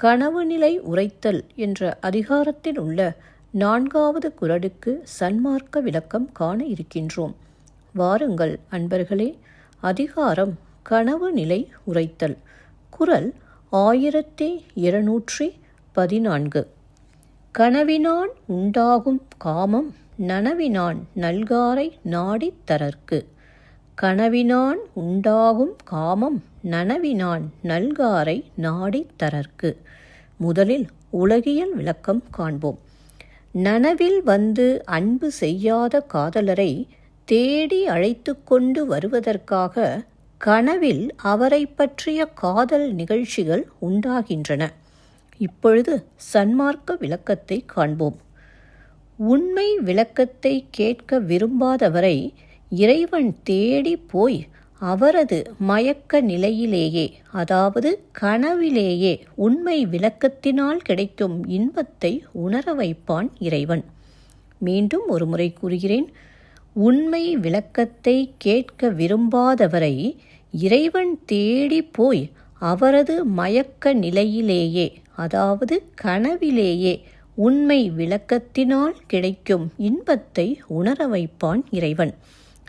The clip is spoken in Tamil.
கனவு நிலை உரைத்தல் என்ற அதிகாரத்தில் உள்ள நான்காவது குரலுக்கு சன்மார்க்க விளக்கம் காண இருக்கின்றோம். வாருங்கள் அன்பர்களே அதிகாரம் கனவு நிலை உரைத்தல். குரல் ஆயிரத்தி இருநூற்றி பதினான்கு. கனவினான் உண்டாகும் காமம் நனவினான் நல்காரை நாடித் தரற்கு. கனவினான் உண்டாகும் காமம் நனவினான் நல்காரை நாடித் தரற்கு. முதலில் உலகியல் விளக்கம் காண்போம். நனவில் வந்து அன்பு செய்யாத காதலரை தேடி அழைத்து கொண்டு வருவதற்காக கனவில் அவரை பற்றிய காதல் நிகழ்ச்சிகள் உண்டாகின்றன. இப்பொழுது சன்மார்க்க விளக்கத்தை காண்போம். உண்மை விளக்கத்தை கேட்க விரும்பாதவரை இறைவன் தேடி போய் அவரது மயக்க நிலையிலேயே அதாவது கனவிலேயே உண்மை விளக்கத்தினால் கிடைக்கும் இன்பத்தை உணர வைப்பான் இறைவன். மீண்டும் ஒரு முறை கூறுகிறேன் உண்மை விளக்கத்தை கேட்க விரும்பாதவரை இறைவன் தேடி போய் அவரது மயக்க நிலையிலேயே அதாவது கனவிலேயே உண்மை விளக்கத்தினால் கிடைக்கும் இன்பத்தை உணர வைப்பான் இறைவன்.